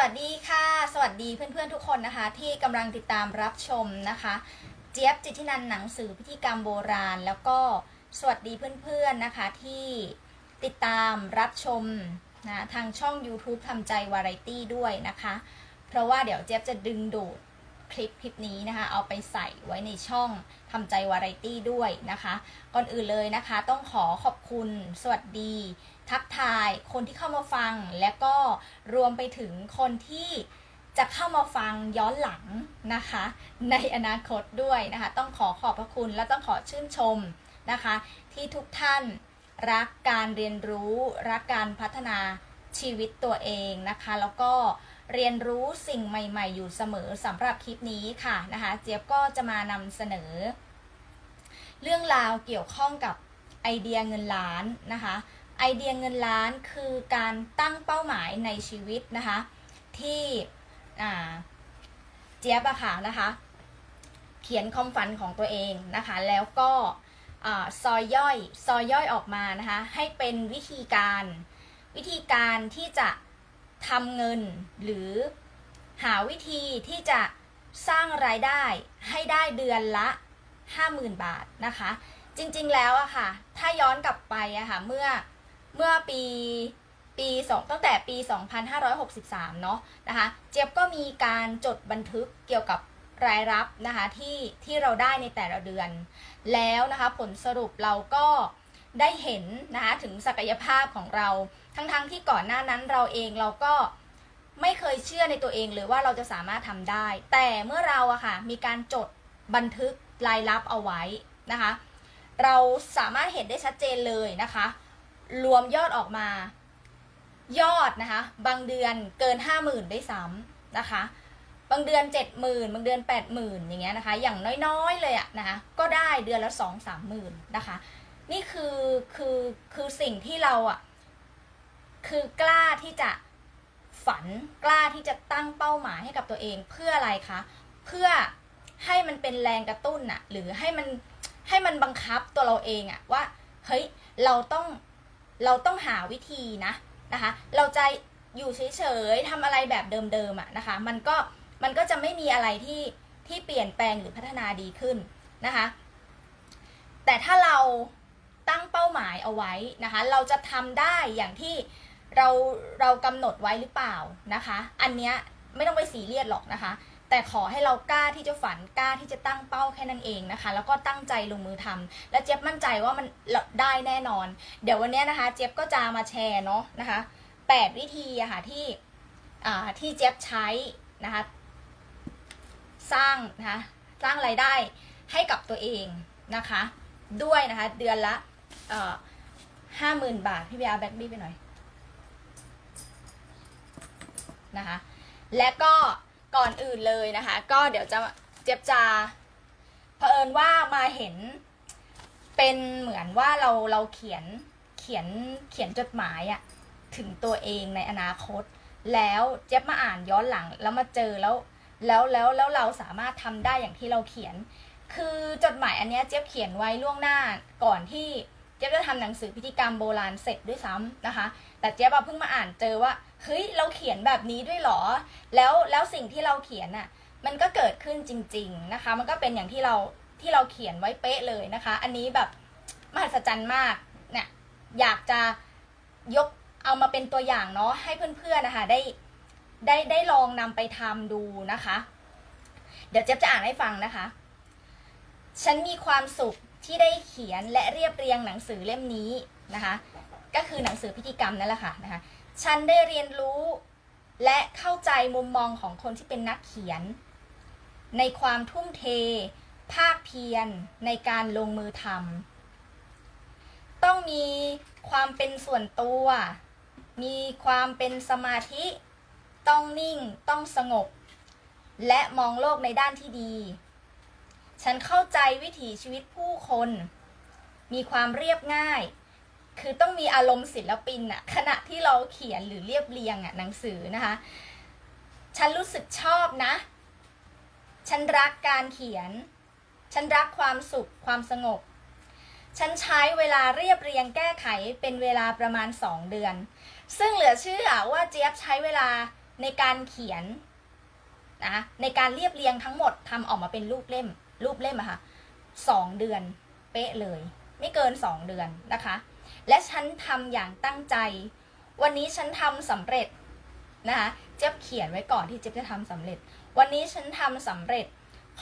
วัสดีค่ะ สวัสดีเพื่อนๆทุกคนนะคะ ที่กำลังติดตามรับชมนะคะ เจี๊ยบจิตทินันหนังสือพิธีกรรมโบราณ แล้วก็สวัสดีเพื่อนๆนะคะที่ติดตามรับชมนะทางช่อง YouTube ทำใจวาไรตี้ด้วยนะคะ เพราะว่าเดี๋ยวเจี๊ยบจะดึงดูดคลิปคลิปนี้นะคะ เอาไปใส่ไว้ในช่องทำใจวาไรตี้ด้วยนะคะ ก่อนอื่นเลยนะคะ ต้องขอขอบคุณสวัสดี ทักทายคนที่เข้ามาฟัง และก็รวมไปถึงคนที่จะเข้ามาฟังย้อนหลังนะคะ ในอนาคตด้วยนะคะ ต้องขอขอบพระคุณและต้องขอชื่นชมนะคะ ที่ทุกท่านรักการเรียนรู้ รักการพัฒนาชีวิตตัวเองนะคะ แล้วก็เรียนรู้สิ่งใหม่ๆ อยู่เสมอสำหรับคลิปนี้ค่ะนะคะ เจี๊ยบก็จะมานำเสนอ เรื่องราวเกี่ยวข้องกับไอเดียเงินล้านนะคะ ไอเดียเงินล้านคือการตั้งเป้าหมายในชีวิตนะคะ ที่เจี๊ยบอะค่ะนะคะ เขียนความฝันของตัวเองนะคะ แล้วก็ซอยย่อยซอยย่อยออกมานะคะ ให้เป็นวิธีการวิธีการที่จะทำเงินหรือหาวิธีที่จะสร้างรายได้ให้ได้เดือนละ 50,000 บาทนะคะ จริงๆแล้วอะค่ะ ถ้าย้อนกลับไปอะค่ะเมื่อ เมื่อปีปีสองตั้งแต่ปี 2563 เนาะนะคะเจี๊ยบก็มีการจดบันทึกเกี่ยวกับรายรับนะคะที่ที่เราได้ในแต่ละเดือน แล้วนะคะผลสรุปเราก็ได้เห็นนะคะถึงศักยภาพของเรา ทั้งๆทที่ก่อนหน้านั้นเราเองเราก็ไม่เคยเชื่อในตัวเองเลยว่าเราจะสามารถทำได้ แต่เมื่อเราอะค่ะมีการจดบันทึกรายรับเอาไว้นะคะ เราสามารถเห็นได้ชัดเจนเลยนะคะ รวมยอดออกมา ยอดนะคะ บางเดือนเกินห้าหมื่นด้วยซ้ำนะคะ บางเดือนเจ็ดหมื่นบางเดือนแปดหมื่นอย่างเงี้ยนะคะ อย่างน้อยๆเลยอะนะคะ ก็ได้เดือนละสองสามหมื่นนะคะ นี่คือคือคือสิ่งที่เราอะคือกล้าที่จะฝันกล้าที่จะตั้งเป้าหมายให้กับตัวเองเพื่ออะไรคะ เพื่อให้มันเป็นแรงกระตุ้นอะหรือให้มันให้มันบังคับตัวเราเองอะว่าเฮ้ยเราต้อง เราต้องหาวิธีนะนะคะ เราจะอยู่เฉยๆทำอะไรแบบเดิมๆอะนะคะ มันก็มันก็จะไม่มีอะไรที่ที่เปลี่ยนแปลงหรือพัฒนาดีขึ้นนะคะ แต่ถ้าเราตั้งเป้าหมายเอาไว้นะคะ เราจะทำได้อย่างที่เราเรากำหนดไว้หรือเปล่านะคะ อันเนี้ยไม่ต้องไปสีเรียสหรอกนะคะ แต่ขอให้เรากล้าที่จะฝันกล้าที่จะตั้งเป้าแค่นั้นเองนะคะ แล้วก็ตั้งใจลงมือทำและเจี๊ยบมั่นใจว่ามันได้แน่นอน เดี๋ยววันนี้นะคะ เจี๊ยบก็จะมาแชร์เนาะนะคะแปดวิธีอะค่ะที่อ่าที่เจี๊ยบใช้นะคะสร้างนะคะสร้างไรายได้ให้กับตัวเองนะคะ ด้วยนะคะเดือนละห้าหมื่นบาท พี่เบียร์แบ็กบี้ไปหน่อยนะคะและก็ ก่อนอื่นเลยนะคะ ก็เดี๋ยวจะเจ็บจาเผอิญว่ามาเห็นเป็นเหมือนว่าเราเราเขียนเขียนเขียนจดหมายอะถึงตัวเองในอนาคต แล้วเจ็บมาอ่านย้อนหลังแล้วมาเจอแล้วแล้วแล้วแล้วเราสามารถทำได้อย่างที่เราเขียน คือจดหมายอันเนี้ยเจี๊ยบเขียนไว้ล่วงหน้าก่อนที่ เจ๊ยบจะทำหนังสือพิธีกรรมโบราณเสร็จด้วยซ้ำนะคะ แต่เจ๊ยบเพิ่งมาอ่านเจอว่าเฮ้ยเราเขียนแบบนี้ด้วยหรอ แล้วแล้วสิ่งที่เราเขียนอะมันก็เกิดขึ้นจริง ๆนะคะ มันก็เป็นอย่างที่เราที่เราเขียนไว้เป๊ะเลยนะคะ อันนี้แบบมหัศจรรย์มากเนี่ยอยากจะยกเอามาเป็นตัวอย่างเนาะให้เพื่อนๆนะคะได้ได้ได้ลองนำไปทำดูนะคะ เดี๋ยวเจ๊ยบจะอ่านให้ฟังนะคะ ฉันมีความสุข ที่ได้เขียนและเรียบเรียงหนังสือเล่มนี้นะคะ ก็คือหนังสือพิธีกรรมนั่นแหละค่ะนะคะฉันได้เรียนรู้และเข้าใจมุมมองของคนที่เป็นนักเขียน ในความทุ่มเท ภาคเพียรในการลงมือทำต้องมีความเป็นส่วนตัว มีความเป็นสมาธิ ต้องนิ่ง ต้องสงบ และมองโลกในด้านที่ดี ฉันเข้าใจวิถีชีวิตผู้คน มีความเรียบง่าย คือต้องมีอารมณ์ศิลปินอะขณะที่เราเขียนหรือเรียบเรียงอะหนังสือนะคะ ฉันรู้สึกชอบนะ ฉันรักการเขียน ฉันรักความสุขความสงบ ฉันใช้เวลาเรียบเรียงแก้ไขเป็นเวลาประมาณ 2 เดือน ซึ่งเหลือเชื่อว่าเจี๊ยบใช้เวลาในการเขียนนะในการเรียบเรียงทั้งหมดทำออกมาเป็นรูปเล่ม รูปเล่มอะค่ะสองเดือนเป๊ะเลย ไม่เกินสองเดือนนะคะ และฉันทำอย่างตั้งใจ วันนี้ฉันทำสำเร็จนะคะเจ๊บเขียนไว้ก่อนที่เจ๊บจะทำสำเร็จ วันนี้ฉันทำสำเร็จ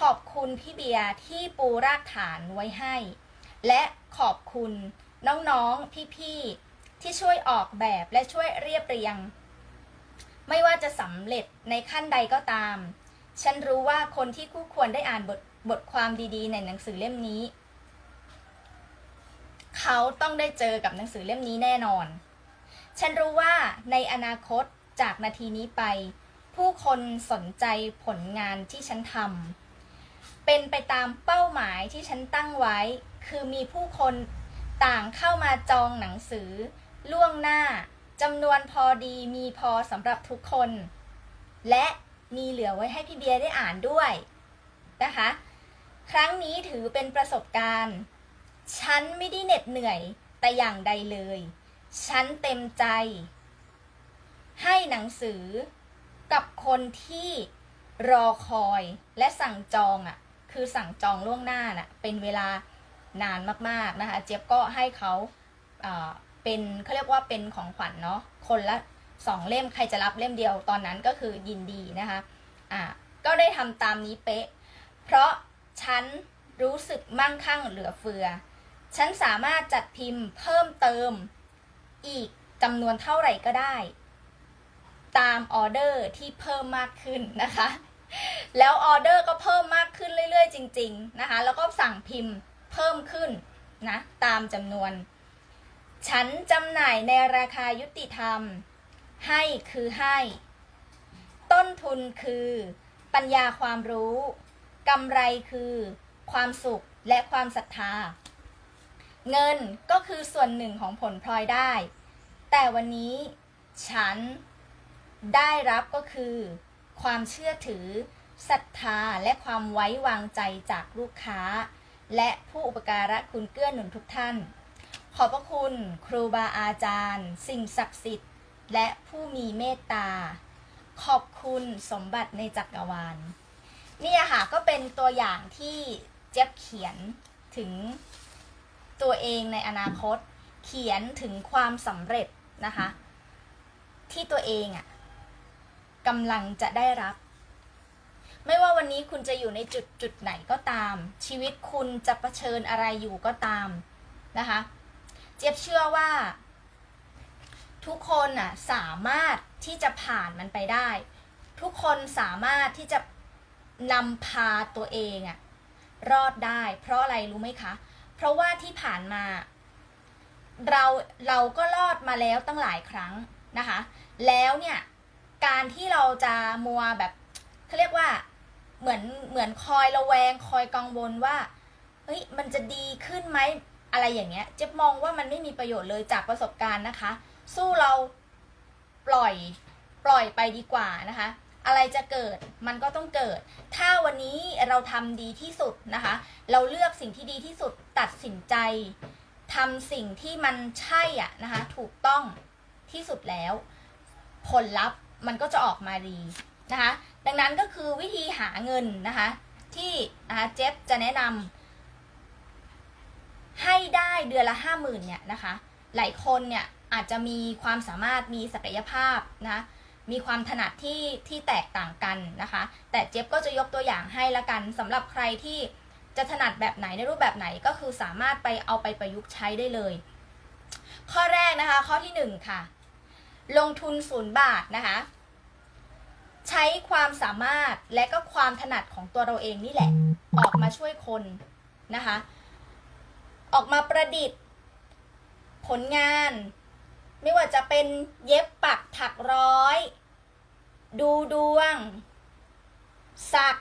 ขอบคุณพี่เบียร์ที่ปูรากฐานไว้ให้ และขอบคุณน้องๆพี่ๆที่ช่วยออกแบบและช่วยเรียบเรียง ไม่ว่าจะสำเร็จในขั้นใดก็ตาม ฉันรู้ว่าคนที่คู่ควรได้อ่านบท บทความดีๆ ในหนังสือเล่มนี้ เขาต้องได้เจอกับหนังสือเล่มนี้แน่นอน ฉันรู้ว่าในอนาคตจากนาทีนี้ไป ผู้คนสนใจผลงานที่ฉันทำเป็นไปตามเป้าหมายที่ฉันตั้งไว้ คือมีผู้คนต่างเข้ามาจองหนังสือ ล่วงหน้าจำนวนพอดีมีพอสำหรับทุกคน และมีเหลือไว้ให้พี่เบียร์ได้อ่านด้วยนะคะ ครั้งนี้ถือเป็นประสบการณ์ ฉันไม่ได้เหน็ดเหนื่อยแต่อย่างใดเลย ฉันเต็มใจ ให้หนังสือกับคนที่รอคอยและสั่งจองอะ่ะ คือสั่งจองล่วงหน้าน่ะ เป็นเวลานานมากๆนะคะ เจี๊ยบก็ให้เขาอ่าเป็นเขาเรียกว่าเป็นของขวัญเนาะ คนละสองเล่มใครจะรับเล่มเดียวตอนนั้นก็คือยินดีนะคะ อ่า ก็ได้ทำตามนี้เป๊ะ เพราะ ฉันรู้สึกมั่งคั่งเหลือเฟือ ฉันสามารถจัดพิมพ์เพิ่มเติม อีกจำนวนเท่าไหร่ก็ได้ ตามออเดอร์ที่เพิ่มมากขึ้นนะคะ แล้วออเดอร์ก็เพิ่มมากขึ้นเรื่อยๆ จริง ๆ นะคะ แล้วก็สั่งพิมพ์เพิ่มขึ้นนะตามจำนวน ฉันจำหน่ายในราคายุติธรรม ให้คือให้ ต้นทุนคือ ปัญญาความรู้ กำไรคือความสุขและความศรัทธา เงินก็คือส่วนหนึ่งของผลพลอยได้ แต่วันนี้ฉันได้รับก็คือ ความเชื่อถือศรัทธาและความไว้วางใจจากลูกค้า และผู้อุปการะคุณเกื้อหนุนทุกท่าน ขอบพระคุณครูบาอาจารย์ สิ่งศักดิ์สิทธิ์ และผู้มีเมตตา ขอบคุณสมบัติในจักรวาล นี่ยค่ะก็เป็นตัวอย่างที่เจ๊บเขียนถึงตัวเองในอนาคต เขียนถึงความสำเร็จนะคะ ที่ตัวเองอะ่ะกำลังจะได้รับ ไม่ว่าวันนี้คุณจะอยู่ในจุดจุดไหนก็ตาม ชีวิตคุณจะะเผชิญอะไรอยู่ก็ตามนะคะ เจี๊ยบเชื่อว่า ทุกคนอะสามารถที่จะผ่านมันไปได้ ทุกคนสามารถที่จะ นำพาตัวเองอะรอดได้ เพราะอะไรรู้ไหมคะ เพราะว่าที่ผ่านมา เราเราก็รอดมาแล้วตั้งหลายครั้งนะคะ แล้วเนี่ยการที่เราจะมัวแบบเขาเรียกว่าเหมือนเหมือนคอยระแวงคอยกังวลว่าเฮ้ยมันจะดีขึ้นไหมอะไรอย่างเงี้ยเจ๊มองว่ามันไม่มีประโยชน์เลยจากประสบการณ์นะคะ สู้เราปล่อยปล่อยไปดีกว่านะคะ อะไรจะเกิดมันก็ต้องเกิด ถ้าวันนี้เราทำดีที่สุดนะคะ เราเลือกสิ่งที่ดีที่สุดตัดสินใจทำสิ่งที่มันใช่อะนะคะ ถูกต้องที่สุดแล้ว ผลลัพธ์มันก็จะออกมาดีนะคะ ดังนั้นก็คือวิธีหาเงินนะคะ ที่นะคะเจฟจะแนะนำให้ได้เดือนละห้าหมื่นเนี่ยนะคะ หลายคนเนี่ยอาจจะมีความสามารถมีศักยภาพนะะ มีความถนัดที่ที่แตกต่างกันนะคะ แต่เจี๊ยบก็จะยกตัวอย่างให้ละกันสำหรับใครที่จะถนัดแบบไหนในรูปแบบไหนก็คือสามารถไปเอาไปประยุกต์ใช้ได้เลย ข้อแรกนะคะ ข้อที่หนึ่งค่ะ ลงทุนศูนย์บาทนะคะ ใช้ความสามารถและก็ความถนัดของตัวเราเองนี่แหละ ออกมาช่วยคนนะคะ ออกมาประดิษฐ์ ผลงาน ไม่ว่าจะเป็นเย็บปักถักร้อย ดูดวง สัก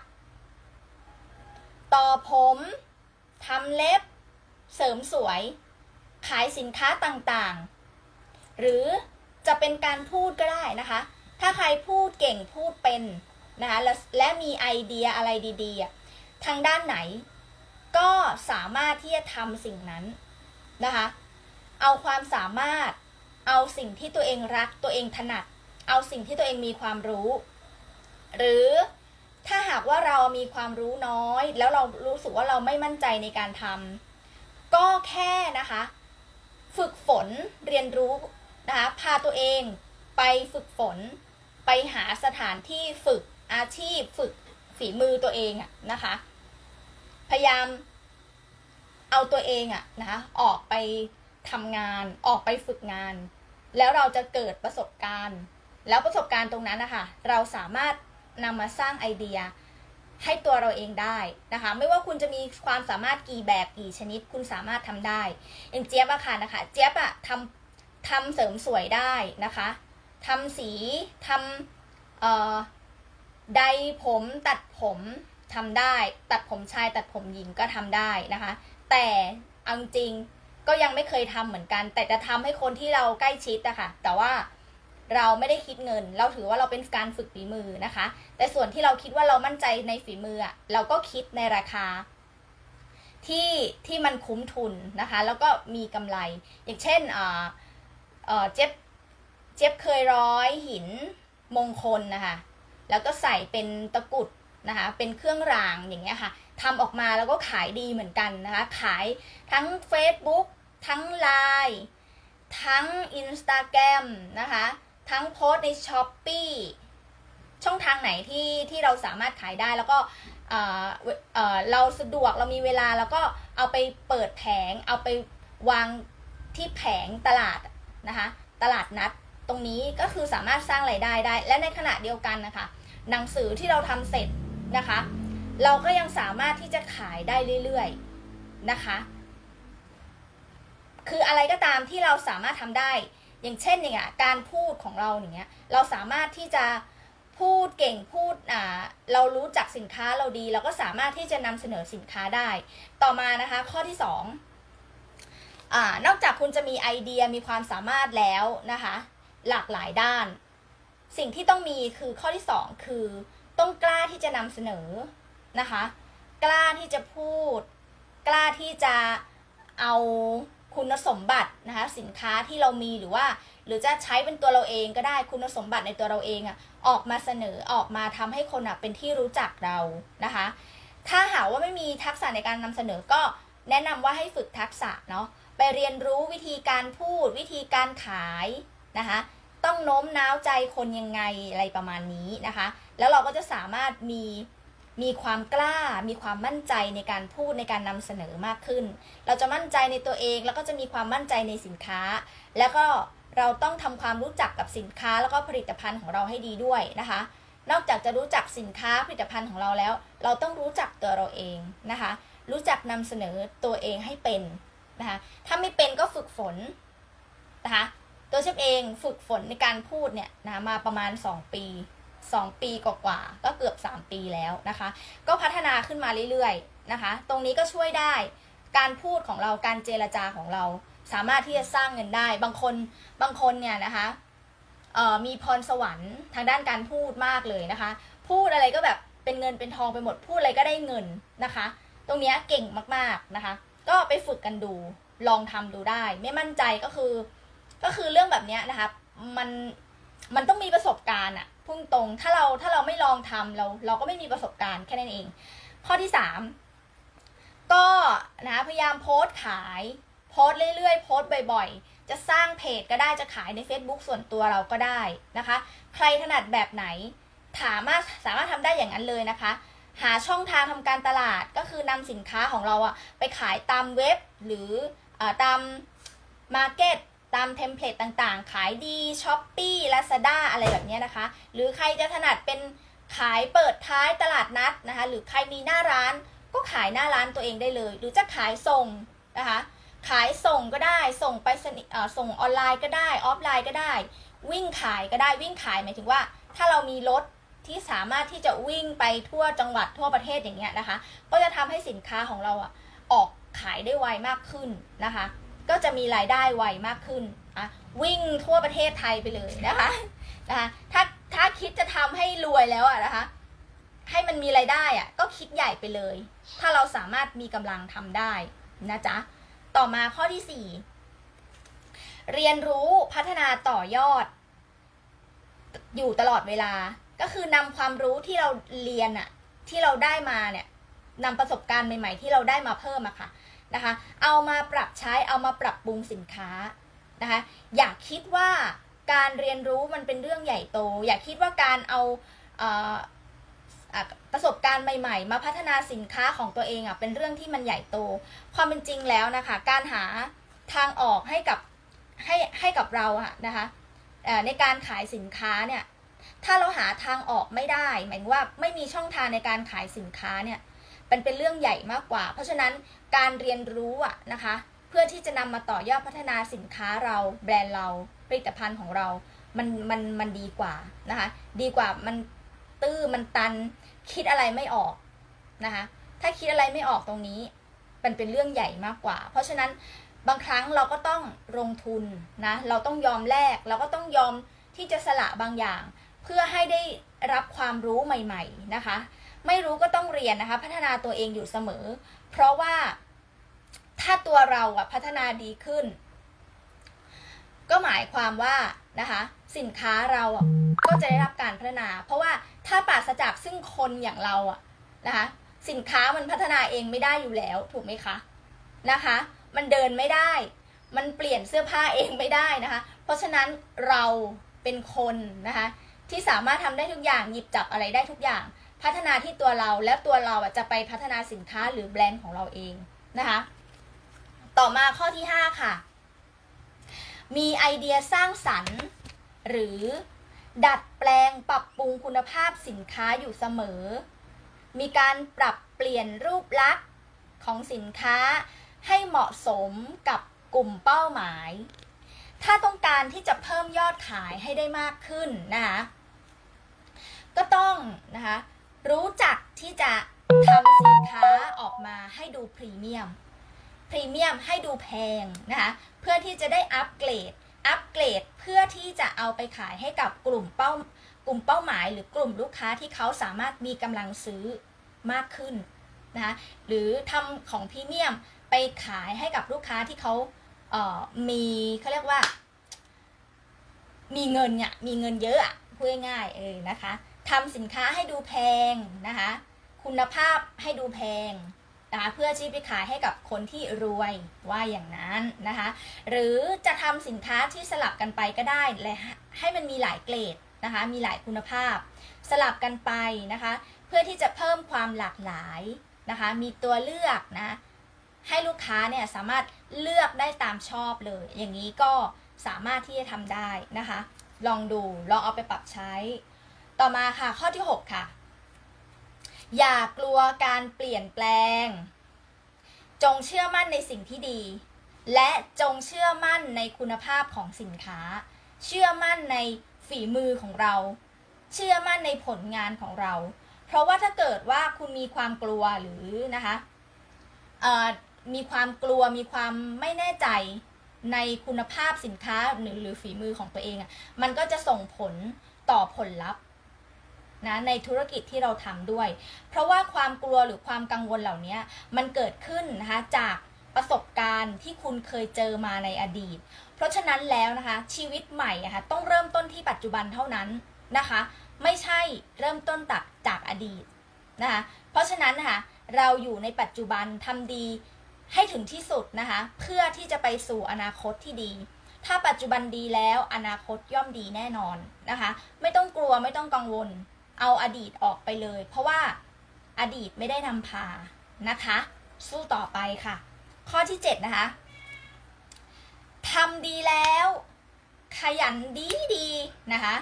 ต่อผมทำเล็บ เสริมสวย ขายสินค้าต่างๆ หรือจะเป็นการพูดก็ได้นะคะ ถ้าใครพูดเก่งพูดเป็นนะคะและและมีไอเดียอะไรดีๆ ทางด้านไหน ก็สามารถที่จะทำสิ่งนั้นนะคะ เอาความสามารถ เอาสิ่งที่ตัวเองรักตัวเองถนัด เอาสิ่งที่ตัวเองมีความรู้ หรือถ้าหากว่าเรามีความรู้น้อย แล้วเรารู้สึกว่าเราไม่มั่นใจในการทำก็แค่นะคะ ฝึกฝนเรียนรู้นะคะพาตัวเองไปฝึกฝน ไปหาสถานที่ฝึกอาชีพฝึกฝีมือตัวเองอะนะคะ พยายามเอาตัวเองอะนะคะออกไป ทำงานออกไปฝึกงาน แล้วเราจะเกิดประสบการณ์ แล้วประสบการณ์ตรงนั้นนะคะเราสามารถนำมาสร้างไอเดียให้ตัวเราเองได้นะคะ ไม่ว่าคุณจะมีความสามารถกี่แบบกี่ชนิด คุณสามารถทำได้อย่างเจี๊ยบอะค่ะนะคะ เจี๊ยบอะทำทำเสริมสวยได้นะคะทำสีทำเอ่อไดผมตัดผมทำได้ ตัดผมชายตัดผมหญิงก็ทำได้นะคะ แต่เอาจริง ก็ยังไม่เคยทำเหมือนกัน แต่จะทำให้คนที่เราใกล้ชิดอะค่ะ แต่ว่าเราไม่ได้คิดเงิน เราถือว่าเราเป็นการฝึกฝีมือนะคะ แต่ส่วนที่เราคิดว่าเรามั่นใจในฝีมืออะเราก็คิดในราคา ที่ที่มันคุ้มทุนนะคะ แล้วก็มีกำไร อย่างเช่นเออเออเจ็บเจ็บเคยร้อยหินมงคลนะคะ แล้วก็ใส่เป็นตะกุดนะคะ เป็นเครื่องรางอย่างเงี้ยค่ะ ทำออกมาแล้วก็ขายดีเหมือนกันนะคะ ขายทั้ง Facebook ทั้ง Line ทั้ง Instagram นะคะ ทั้งโพสใน s h อ p e e ช่องทางไหนที่ที่เราสามารถขายได้แล้วก็เเเราสะดวกเรามีเวลาแล้วก็เอาไปเปิดแผง เอาไปวางที่แผงตลาดนะคะ ตลาดนัดตรงนี้ก็คือสามารถสร้างไรายได้ได้ และในขณะเดียวกันนะคะ หนังสือที่เราทำเสร็จนะคะ เราก็ยังสามารถที่จะขายได้เรื่อยๆนะคะ คืออะไรก็ตามที่เราสามารถทำได้ อย่างเช่นเนี่ยการพูดของเราอย่างเงี้ย เราสามารถที่จะพูดเก่งพูดอ่าเรารู้จักสินค้าเราดี เราก็สามารถที่จะนำเสนอสินค้าได้ ต่อมานะคะ ข้อที่สองอ่านอกจากคุณจะมีไอเดียมีความสามารถแล้วนะคะ หลากหลายด้าน สิ่งที่ต้องมีคือข้อที่สองคือต้องกล้าที่จะนำเสนอ นะคะ กล้าที่จะพูด กล้าที่จะเอาคุณสมบัตินะคะสินค้าที่เรามีหรือว่า หรือจะใช้เป็นตัวเราเองก็ได้คุณสมบัติในตัวเราเองอะออกมาเสนอออกมาทำให้คนอะเป็นที่รู้จักเรานะคะ ถ้าหาว่าไม่มีทักษะในการนำเสนอก็แนะนำว่าให้ฝึกทักษะเนาะไปเรียนรู้วิธีการพูด วิธีการขายนะคะต้องโน้มน้าวใจคนยังไงอะไรประมาณนี้นะคะ แล้วเราก็จะสามารถมี มีความกล้า มีความมั่นใจในการพูดในการนำเสนอมากขึ้น เราจะมั่นใจในตัวเองแล้วก็จะมีความมั่นใจในสินค้า แล้วก็เราต้องทำความรู้จักกับสินค้าแล้วก็ผลิตภัณฑ์ของเราให้ดีด้วยนะคะ นอกจากจะรู้จักสินค้าผลิตภัณฑ์ของเราแล้ว เราต้องรู้จักตัวเราเองนะคะ รู้จักนำเสนอตัวเองให้เป็นนะคะ ถ้าไม่เป็นก็ฝึกฝนนะคะ ตัวเชฟเองฝึกฝนในการพูดเนี่ยนะมาประมาณ 2 ปี 2 ปีกว่าๆก็เกือบ 3 ปีแล้วนะคะ ก็พัฒนาขึ้นมาเรื่อยๆนะคะ ตรงนี้ก็ช่วยได้การพูดของเราการเจรจาของเราสามารถที่จะสร้างเงินได้ บางคนบางคนเนี่ยนะคะมีพรสวรรค์ทางด้านการพูดมากเลยนะคะ พูดอะไรก็แบบเป็นเงินเป็นทองไปหมดพูดอะไรก็ได้เงินนะคะ ตรงนี้เก่งมากๆนะคะ ก็ไปฝึกกันดูลองทำดูได้ ไม่มั่นใจก็คือ ก็คือเรื่องแบบนี้นะคะ มันมันต้องมีประสบการณ์อะ พุ่งตรงถ้าเราถ้าเราไม่ลองทำเราเราก็ไม่มีประสบการณ์แค่นั้นเอง ข้อที่สามก็นะพยายามโพสต์ขายโพสต์เรื่อยๆโพสต์บ่อยๆ จะสร้างเพจก็ได้จะขายใน Facebook ส่วนตัวเราก็ได้นะคะ ใครถนัดแบบไหนถามารถสามารถทำได้อย่างนั้นเลยนะคะ หาช่องทางทำการตลาดก็คือนำสินค้าของเราอะไปขายตามเว็บหรืออตามมาร์เก็ต ตามเทมเพลตต่างๆ ขายดีช้อปปี้ลาซาด้าอะไรแบบนี้นะคะ หรือใครจะถนัดเป็นขายเปิดท้ายตลาดนัดนะคะ หรือใครมีหน้าร้านก็ขายหน้าร้านตัวเองได้เลย หรือจะขายส่งนะคะ ขายส่งก็ได้ ส่งไปสนิเอ่อส่งออนไลน์ก็ได้ ออฟไลน์ก็ได้ วิ่งขายก็ได้ วิ่งขายหมายถึงว่า ถ้าเรามีรถที่สามารถที่จะวิ่งไปทั่วจังหวัดทั่วประเทศอย่างเงี้ยนะคะ ก็จะทำให้สินค้าของเราอะออกขายได้ไวมากขึ้นนะคะ ก็จะมีรายได้ไวมากขึ้นอะวิ่งทั่วประเทศไทยไปเลยนะคะนะคะถ้าถ้าคิดจะทำให้รวยแล้วอะนะคะ ให้มันมีรายได้อะก็คิดใหญ่ไปเลย ถ้าเราสามารถมีกำลังทำได้นะจ๊ะต่อมาข้อที่สี่เรียนรู้พัฒนาต่อยอด อยู่ตลอดเวลาก็คือนำความรู้ที่เราเรียนอะที่เราได้มาเนี่ยนำประสบการณ์ใหม่ ๆ ที่เราได้มาเพิ่มอะค่ะ นะคะ เอามาปรับใช้เอามาปรับปรุงสินค้านะคะ อย่าคิดว่าการเรียนรู้มันเป็นเรื่องใหญ่โต อย่าคิดว่าการเอาเอ่ออะประสบการณ์ใหม่ ๆ มาพัฒนาสินค้าของตัวเองอะเป็นเรื่องที่มันใหญ่โต ความเป็นจริงแล้วนะคะ การหาทางออกให้กับให้ให้กับเราอะนะคะในการขายสินค้าเนี่ยถ้าเราหาทางออกไม่ได้ หมายว่าไม่มีช่องทางในการขายสินค้าเนี่ย เป็นเป็นเรื่องใหญ่มากกว่า เพราะฉะนั้นการเรียนรู้อะนะคะ เพื่อที่จะนำมาต่อยอดพัฒนาสินค้าเราแบรนด์เราผลิตภัณฑ์ของเรา มันมันมันดีกว่านะคะ ดีกว่ามันตื้อมันตันคิดอะไรไม่ออกนะคะ ถ้าคิดอะไรไม่ออกตรงนี้ มันเป็นเรื่องใหญ่มากกว่า เพราะฉะนั้นบางครั้งเราก็ต้องลงทุนนะ เราต้องยอมแลกเราก็ต้องยอมที่จะสละบางอย่าง เพื่อให้ได้รับความรู้ใหม่ ๆนะคะ ไม่รู้ก็ต้องเรียนนะคะ พัฒนาตัวเองอยู่เสมอ เพราะว่าถ้าตัวเราอะพัฒนาดีขึ้น ก็หมายความว่านะคะ สินค้าเราก็จะได้รับการพัฒนา เพราะว่าถ้าปราศจากซึ่งคนอย่างเราอะนะคะ สินค้ามันพัฒนาเองไม่ได้อยู่แล้ว ถูกไหมคะนะคะ มันเดินไม่ได้ มันเปลี่ยนเสื้อผ้าเองไม่ได้นะคะ เพราะฉะนั้นเราเป็นคนนะคะ ที่สามารถทำได้ทุกอย่างหยิบจับอะไรได้ทุกอย่าง พัฒนาที่ตัวเราแล้วตัวเราอะจะไปพัฒนาสินค้าหรือแบรนด์ของเราเองนะคะ ต่อมาข้อที่ 5 ค่ะ มีไอเดียสร้างสรรค์ หรือดัดแปลงปรับปรุงคุณภาพสินค้าอยู่เสมอ มีการปรับเปลี่ยนรูปลักษณ์ของสินค้าให้เหมาะสมกับกลุ่มเป้าหมาย ถ้าต้องการที่จะเพิ่มยอดขายให้ได้มากขึ้นนะคะ ก็ต้องนะคะ รู้จักที่จะทำสินค้าออกมาให้ดูพรีเมียม พรีเมียมให้ดูแพงนะคะ เพื่อที่จะได้อัปเกรด อัปเกรดเพื่อที่จะเอาไปขายให้กับกลุ่มเป้ากลุ่มเป้าหมาย หรือกลุ่มลูกค้าที่เขาสามารถมีกำลังซื้อมากขึ้นนะคะหรือทำของพรีเมียมไปขายให้กับลูกค้าที่เขาเอ่อมีเขาเรียกว่า มีเงินเนี่ยมีเงินเยอะอะพูดง่ายๆเออนะคะ ทำสินค้าให้ดูแพงนะคะ คุณภาพให้ดูแพงนะคะเพื่อที่ไปขายให้กับคนที่รวยว่าอย่างนั้นนะคะ หรือจะทำสินค้าที่สลับกันไปก็ได้และให้มันมีหลายเกรดนะคะ มีหลายคุณภาพ สลับกันไปนะคะ เพื่อที่จะเพิ่มความหลากหลายนะคะ มีตัวเลือกนะให้ลูกค้าเนี่ยสามารถเลือกได้ตามชอบเลย อย่างนี้ก็สามารถที่จะทำได้นะคะ ลองดูลองเอาไปปรับใช้ ต่อมาค่ะข้อที่ 6 ค่ะ อย่ากลัวการเปลี่ยนแปลง จงเชื่อมั่นในสิ่งที่ดี และจงเชื่อมั่นในคุณภาพของสินค้า เชื่อมั่นในฝีมือของเรา เชื่อมั่นในผลงานของเรา เพราะว่าถ้าเกิดว่าคุณมีความกลัวหรือนะคะมีความกลัวมีความไม่แน่ใจในคุณภาพสินค้าหรือหรือฝีมือของตัวเองอะมันก็จะส่งผลต่อผลลัพธ์ นะในธุรกิจที่เราทำด้วย เพราะว่าความกลัวหรือความกังวลเหล่านี้มันเกิดขึ้นนะคะจากประสบการณ์ที่คุณเคยเจอมาในอดีต เพราะฉะนั้นแล้วนะคะ ชีวิตใหม่อะคะต้องเริ่มต้นที่ปัจจุบันเท่านั้นนะคะ ไม่ใช่เริ่มต้นจากจากอดีตนะคะเพราะฉะนั้นนะคะเราอยู่ในปัจจุบันทำดีให้ถึงที่สุดนะคะ เพื่อที่จะไปสู่อนาคตที่ดี ถ้าปัจจุบันดีแล้วอนาคตย่อมดีแน่นอนนะคะ ไม่ต้องกลัวไม่ต้องกังวล เอาอดีตออกไปเลย เพราะว่าอดีตไม่ได้นำพานะคะ สู้ต่อไปค่ะ ข้อที่ 7 นะคะทำดีแล้ว ขยันดีดีนะคะ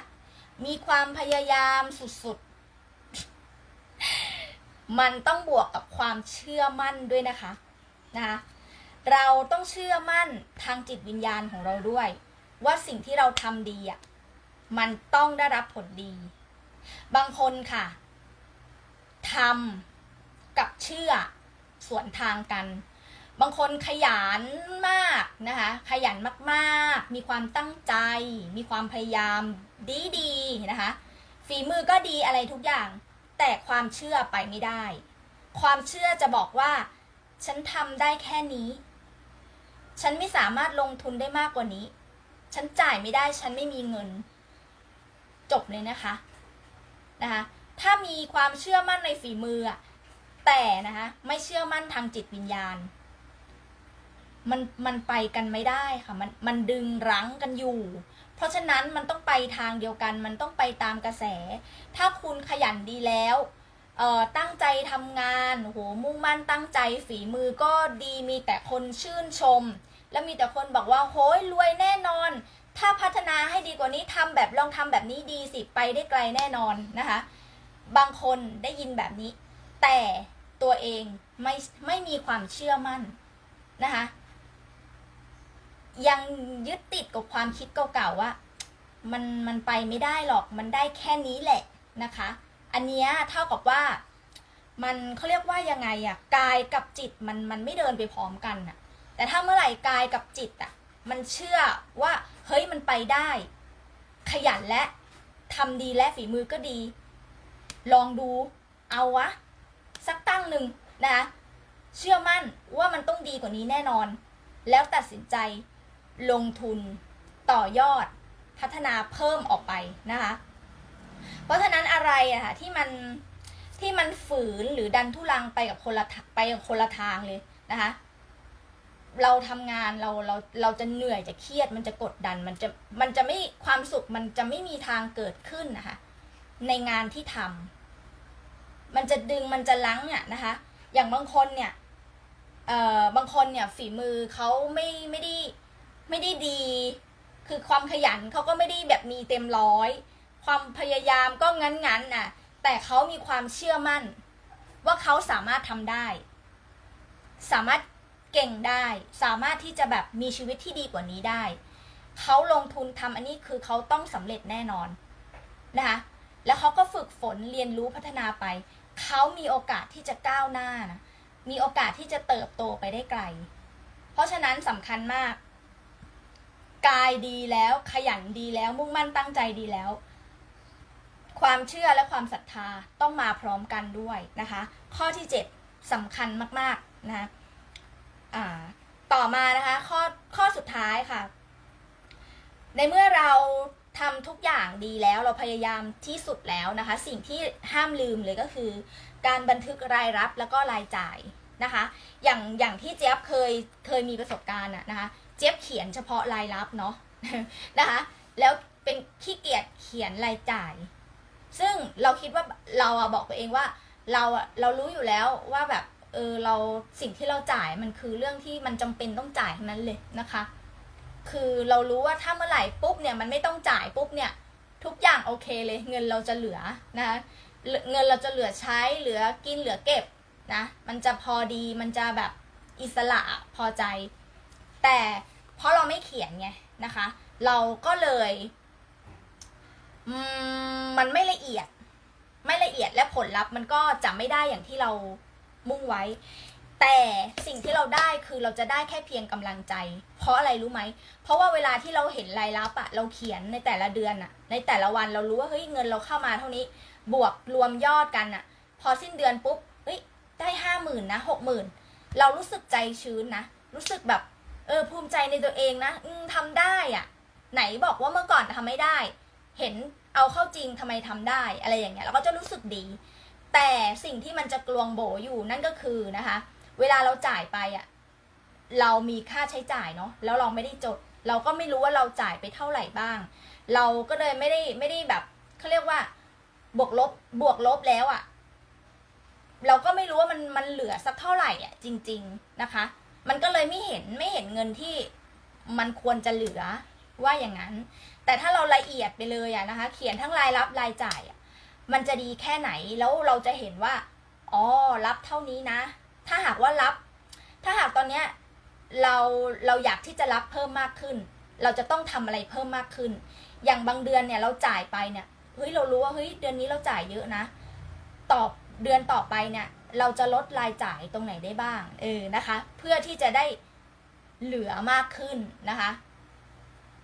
มีความพยายามสุดๆ มันต้องบวกกับความเชื่อมั่นด้วยนะคะนะคะเราต้องเชื่อมั่นทางจิตวิญญาณของเราด้วย ว่าสิ่งที่เราทำดีอะมันต้องได้รับผลดี บางคนค่ะทำกับเชื่อสวนทางกัน บางคนขยันมากนะคะ ขยันมากๆ มีความตั้งใจ มีความพยายามดีๆนะคะ ฝีมือก็ดีอะไรทุกอย่าง แต่ความเชื่อไปไม่ได้ ความเชื่อจะบอกว่า ฉันทำได้แค่นี้ ฉันไม่สามารถลงทุนได้มากกว่านี้ ฉันจ่ายไม่ได้ ฉันไม่มีเงิน จบเลยนะคะ นะคะถ้ามีความเชื่อมั่นในฝีมืออะแต่นะคะไม่เชื่อมั่นทางจิตวิญญาณ มันมันไปกันไม่ได้ค่ะมันมันดึงรั้งกันอยู่ เพราะฉะนั้นมันต้องไปทางเดียวกัน มันต้องไปตามกระแส ถ้าคุณขยันดีแล้วเอ่อตั้งใจทำงานโหมุ่งมั่นตั้งใจฝีมือก็ดีมีแต่คนชื่นชม แล้วมีแต่คนบอกว่าโหยรวยแน่นอน ถ้าพัฒนาให้ดีกว่านี้ทำแบบลองทำแบบนี้ดีสิไปได้ไกลแน่นอนนะคะ บางคนได้ยินแบบนี้ แต่ตัวเองไม่ไม่มีความเชื่อมั่นนะคะยังยึดติดกับความคิดเก่าๆว่ามันมันไปไม่ได้หรอกมันได้แค่นี้แหละนะคะ อันนี้เท่ากับว่ามันเขาเรียกว่ายังไงอะกายกับจิตมันมันไม่เดินไปพร้อมกันอะแต่ถ้าเมื่อไหร่กายกับจิตอะมันเชื่อว่า เฮ้ยมันไปได้ ขยันและทำดีและฝีมือก็ดี ลองดูเอาวะ สักตั้งหนึ่งนะคะเชื่อมั่นว่ามันต้องดีกว่านี้แน่นอน แล้วตัดสินใจลงทุนต่อยอดพัฒนาเพิ่มออกไปนะคะ เพราะฉะนั้นอะไรอะค่ะที่มันที่มันฝืนหรือดันทุลังไปกับคนละทะไปกับคนละทางเลยนะคะ เราทำงานเราเราเราจะเหนื่อยจะเครียด มันจะกดดันมันจะมันจะไม่ความสุขมันจะไม่มีทางเกิดขึ้นนะคะ ในงานที่ทำมันจะดึงมันจะลังเนี่ยนะคะ อย่างบางคนเนี่ยเอ่อบางคนเนี่ยฝีมือเขาไม่ไม่ได้ไม่ได้ดี คือความขยันเขาก็ไม่ได้แบบมีเต็มร้อย ความพยายามก็งั้นๆน่ะ แต่เขามีความเชื่อมั่น ว่าเขาสามารถทำได้ สามารถ เก่งได้ สามารถที่จะแบบมีชีวิตที่ดีกว่านี้ได้ เขาลงทุนทำอันนี้คือเขาต้องสำเร็จแน่นอนนะคะแล้วเขาก็ฝึกฝนเรียนรู้พัฒนาไป เขามีโอกาสที่จะก้าวหน้านะมีโอกาสที่จะเติบโตไปได้ไกล เพราะฉะนั้นสำคัญมาก กายดีแล้วขยันดีแล้วมุ่งมั่นตั้งใจดีแล้ว ความเชื่อและความศรัทธาต้องมาพร้อมกันด้วยนะคะ ข้อที่ 7สำคัญมากๆนะคะ อ่าต่อมานะคะข้อข้อสุดท้ายค่ะ ในเมื่อเราทำทุกอย่างดีแล้วเราพยายามที่สุดแล้วนะคะ สิ่งที่ห้ามลืมเลยก็คือ การบันทึกรายรับแล้วก็รายจ่ายนะคะ อย่างอย่างที่เจี๊ยบเคยเคยมีประสบการณ์อะนะคะ เจี๊ยบเขียนเฉพาะรายรับเนาะนะคะ แล้วเป็นขี้เกียจเขียนรายจ่าย ซึ่งเราคิดว่าเราอะบอกตัวเองว่าเราอะเรารู้อยู่แล้วว่าแบบ เออเราสิ่งที่เราจ่ายมันคือเรื่องที่มันจำเป็นต้องจ่ายทั้งนั้นเลยนะคะ คือเรารู้ว่าถ้าเมื่อไหร่ปุ๊บเนี่ยมันไม่ต้องจ่ายปุ๊บเนี่ยทุกอย่างโอเคเลย เงินเราจะเหลือนะคะเงินเราจะเหลือใช้เหลือกินเหลือเก็บนะมันจะพอดีมันจะแบบอิสระพอใจ แต่เพราะเราไม่เขียนไงนะคะ เราก็เลยมันไม่ละเอียดไม่ละเอียดและผลลัพธ์มันก็จะไม่ได้อย่างที่เรา มุ่งไว้ แต่สิ่งที่เราได้คือเราจะได้แค่เพียงกำลังใจ เพราะอะไรรู้ไหม เพราะว่าเวลาที่เราเห็นรายรับอะเราเขียนในแต่ละเดือนอะในแต่ละวันเรารู้ว่าเฮ้ยเงินเราเข้ามาเท่านี้ บวกรวมยอดกันอะพอสิ้นเดือนปุ๊บเฮ้ยได้ห้าหมื่นนะหกหมื่นเรารู้สึกใจชื้นนะ รู้สึกแบบเออภูมิใจในตัวเองนะอืมทำได้อะไหนบอกว่าเมื่อก่อนทำไม่ได้ เห็นเอาเข้าจริงทำไมทำได้ อะไรอย่างเงี้ยเราก็จะรู้สึกดี แต่สิ่งที่มันจะกลวงโบอยู่นั่นก็คือนะคะ เวลาเราจ่ายไปอะ่ะเรามีค่าใช้จ่ายเนาะแล้วเราไม่ได้จด เราก็ไม่รู้ว่าเราจ่ายไปเท่าไหร่บ้าง เราก็เลยไม่ได้ไม่ได้แบบเขาเรียกว่า บวกลบบวกลบแล้วอะ่ะเราก็ไม่รู้ว่ามันมันเหลือสักเท่าไหร่อะ จริง ๆนะคะ มันก็เลยไม่เห็นไม่เห็นเงินที่มันควรจะเหลือว่าอย่างนั้น แต่ถ้าเราละเอียดไปเลยอะนะคะ เขียนทั้งรายรับรายจ่ายอะ มันจะดีแค่ไหนแล้วเราจะเห็นว่าอ๋อรับเท่านี้นะ ถ้าหากว่ารับ ถ้าหากตอนเนี้ยเราเราอยากที่จะรับเพิ่มมากขึ้น เราจะต้องทำอะไรเพิ่มมากขึ้น อย่างบางเดือนเนี่ยเราจ่ายไปเนี่ยเฮ้ยเรารู้ว่าเฮ้ยเดือนนี้เราจ่ายเยอะนะต่อเดือนต่อไปเนี่ย เราจะลดรายจ่ายตรงไหนได้บ้าง เออนะคะ เพื่อที่จะได้เหลือมากขึ้นนะคะ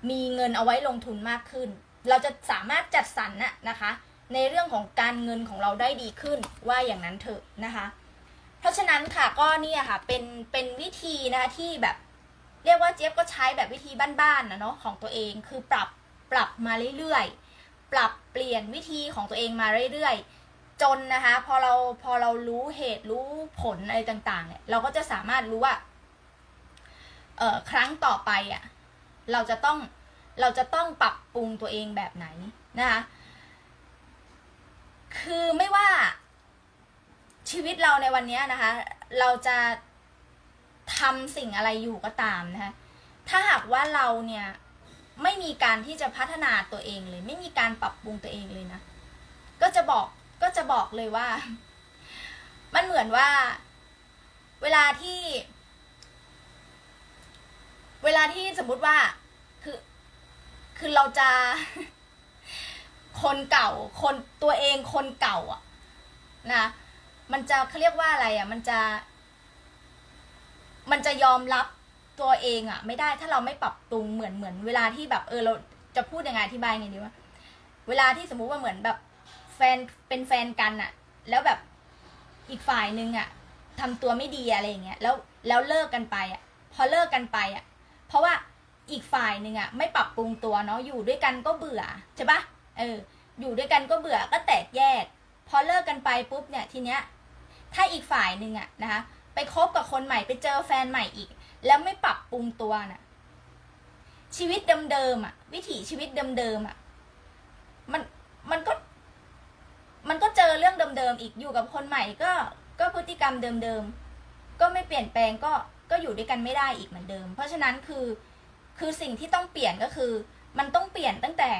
มีเงินเอาไว้ลงทุนมากขึ้น เราจะสามารถจัดสรรน่ะนะคะ ในเรื่องของการเงินของเราได้ดีขึ้นว่าอย่างนั้นเถอะนะคะ เพราะฉะนั้นค่ะก็เนี่ยค่ะเป็นเป็นวิธีนะคะที่แบบเรียกว่าเจี๊ยบก็ใช้แบบวิธีบ้านๆนะเนาะของตัวเองคือปรับปรับมาเรื่อยๆ ปรับเปลี่ยนวิธีของตัวเองมาเรื่อยๆ จนนะคะพอเราพอเรารู้เหตุรู้ผลอะไรต่างๆเนี่ยเราก็จะสามารถรู้ว่าเอ่อครั้งต่อไปอะเราจะต้องเราจะต้องปรับปรุงตัวเองแบบไหนนะคะ คือไม่ว่าชีวิตเราในวันนี้นะคะ เราจะทำสิ่งอะไรอยู่ก็ตามนะคะถ้าหากว่าเราเนี่ยไม่มีการที่จะพัฒนาตัวเองเลย ไม่มีการปรับปรุงตัวเองเลยนะ ก็จะบอกก็จะบอกเลยว่า มันเหมือนว่า เวลาที่ เวลาที่สมมุติว่าคือคือเราจะ คนเก่า คนตัวเองคนเก่าอะนะมันจะเขาเรียกว่าอะไรอะ มันจะ มันจะยอมรับตัวเองอะ ไม่ได้ถ้าเราไม่ปรับปรุงเหมือนเหมือน เวลาที่แบบเออเราจะพูดยังไงอธิบายไงดีว่าเวลาที่สมมุติว่าเหมือนแบบแฟนเป็นแฟนกันอะ แล้วแบบอีกฝ่ายนึงอะทำตัวไม่ดีอะไรอย่างเงี้ยแล้วแล้วเลิกกันไปอะ พอเลิกกันไปอะ เพราะว่าอีกฝ่ายหนึ่งอะ ไม่ปรับปรุงตัวเนาะอยู่ด้วยกันก็เบื่อใช่ปะ เออ อยู่ด้วยกันก็เบื่อก็แตกแยก พอเลิกกันไปปุ๊บเนี่ยทีเนี้ย ถ้าอีกฝ่ายหนึ่งอะนะคะ ไปคบกับคนใหม่ไปเจอแฟนใหม่อีก แล้วไม่ปรับปรุงตัวน่ะ ชีวิตเดิมๆอะวิถีชีวิตเดิมๆอะมันมันก็ มันก็เจอเรื่องเดิมๆอีกอยู่กับคนใหม่ก็ก็พฤติกรรมเดิมๆก็ไม่เปลี่ยนแปลงก็ก็อยู่ด้วยกันไม่ได้อีกเหมือนเดิม เพราะฉะนั้นคือคือสิ่งที่ต้องเปลี่ยนก็คือ มันต้องเปลี่ยนตั้งแต่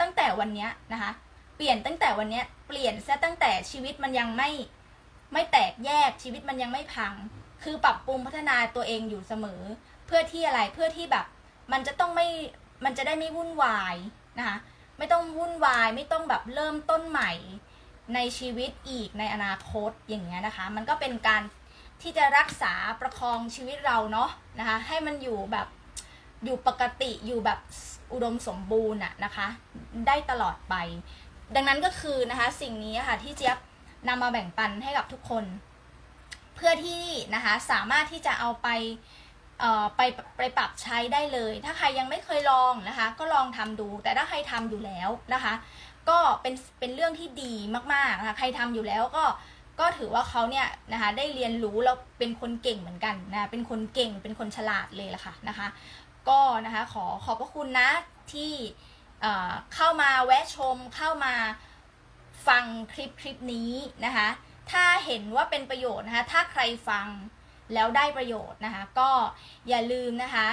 ตั้งแต่วันนี้นะคะ เปลี่ยนตั้งแต่วันนี้เปลี่ยนซะตั้งแต่ชีวิตมันยังไม่ไม่แตกแยกชีวิตมันยังไม่พัง คือปรับปรุงพัฒนาตัวเองอยู่เสมอ เพื่อที่อะไรเพื่อที่แบบ มันจะต้องไม่มันจะได้ไม่วุ่นวายนะคะไม่ต้องวุ่นวายไม่ต้องแบบเริ่มต้นใหม่ในชีวิตอีกในอนาคตอย่างเงี้ยนะคะ มันก็เป็นการที่จะรักษาประคองชีวิตเราเนาะนะคะ ให้มันอยู่แบบ อยู่ปกติอยู่แบบอุดมสมบูรณ์อะนะคะ ได้ตลอดไป ดังนั้นก็คือนะคะสิ่งนี้ค่ะที่เจี๊ยบนำมาแบ่งปันให้กับทุกคน เพื่อที่นะคะสามารถที่จะเอาไปเออไปไปปรับใช้ได้เลย ถ้าใครยังไม่เคยลองนะคะ ก็ลองทำดู แต่ถ้าใครทำอยู่แล้วนะคะ ก็เป็นเป็นเรื่องที่ดีมากๆนะคะใครทำอยู่แล้วก็ก็ถือว่าเขาเนี่ยนะคะได้เรียนรู้แล้วเป็นคนเก่งเหมือนกันนะเป็นคนเก่งเป็นคนฉลาดเลยล่ะค่ะนะคะ ก็นะคะขอขอบพระคุณนะที่เอ่อเข้ามาแวะชมเข้ามาฟังคลิปคลิปนี้นะคะ ถ้าเห็นว่าเป็นประโยชน์นะคะ ถ้าใครฟังแล้วได้ประโยชน์นะคะ ก็อย่าลืมนะคะ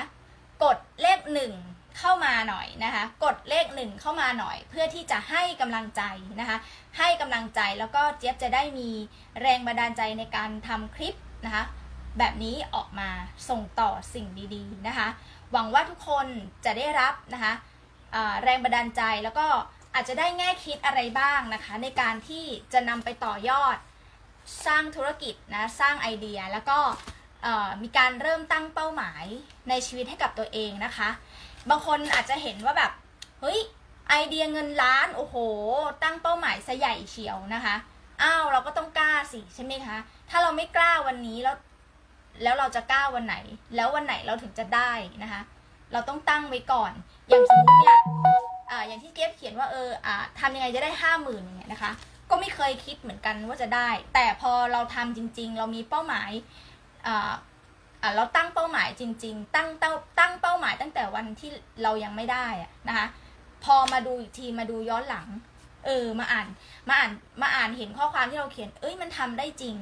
กดเลขหนึ่งเข้ามาหน่อยนะคะ กดเลขหนึ่งเข้ามาหน่อย เพื่อที่จะให้กำลังใจนะคะ ให้กำลังใจแล้วก็เจี๊ยบจะได้มีแรงบันดาลใจในการทำคลิปนะคะ แบบนี้ออกมาส่งต่อสิ่งดีๆนะคะ หวังว่าทุกคนจะได้รับนะคะแรงบันดาลใจแล้วก็อาจจะได้แง่คิดอะไรบ้างนะคะ ในการที่จะนำไปต่อยอดสร้างธุรกิจนะสร้างไอเดียแล้วก็มีการเริ่มตั้งเป้าหมายในชีวิตให้กับตัวเองนะคะ บางคนอาจจะเห็นว่าแบบเฮ้ยไอเดียเงินล้านโอ้โห ตั้งเป้าหมายซะใหญ่เฉียวนะคะอ้าวเราก็ต้องกล้าสิใช่ไหมคะ ถ้าเราไม่กล้าวันนี้แล้ว แล้วเราจะกล้าวันไหน แล้ววันไหนเราถึงจะได้นะคะ เราต้องตั้งไว้ก่อน อย่างสมมติเนี่ยอ่าอย่างที่เก็บเขียนว่าเอออ่าทำยังไงจะได้ห้าหมื่นอย่างเงี้ยนะคะ ก็ไม่เคยคิดเหมือนกันว่าจะได้ แต่พอเราทำจริง ๆ เรามีเป้าหมายอ่าอ่าเราตั้งเป้าหมายจริง ๆ ตั้งเต้าตั้งเป้าหมายตั้งแต่วันที่เรายังไม่ได้อะนะคะ พอมาดูอีกทีมาดูย้อนหลัง เออมาอ่านมาอ่านมาอ่านเห็นข้อความที่เราเขียน เอ้ยมันทำได้จริง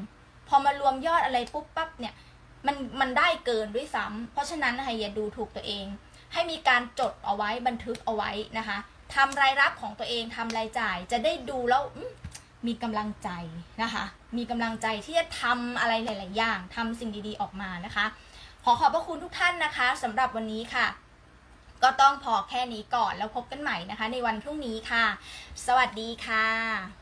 พอมารวมยอดอะไรปุ๊บปั๊บเนี่ย มันมันได้เกินด้วยซ้ำเพราะฉะนั้นนะคะอย่าดูถูกตัวเอง ให้มีการจดเอาไว้บันทึกเอาไว้นะคะทำรายรับของตัวเองทำรายจ่าย จะได้ดูแล้วมมีกำลังใจนะคะ มีกำลังใจที่จะทำอะไรหลาย ๆ อย่างทำสิ่งดี ๆ ออกมานะคะ ขอขอบพระคุณทุกท่านนะคะสำหรับวันนี้ค่ะ ก็ต้องพอแค่นี้ก่อนแล้วพบกันใหม่นะคะ ในวันพรุ่งนี้ค่ะ สวัสดีค่ะ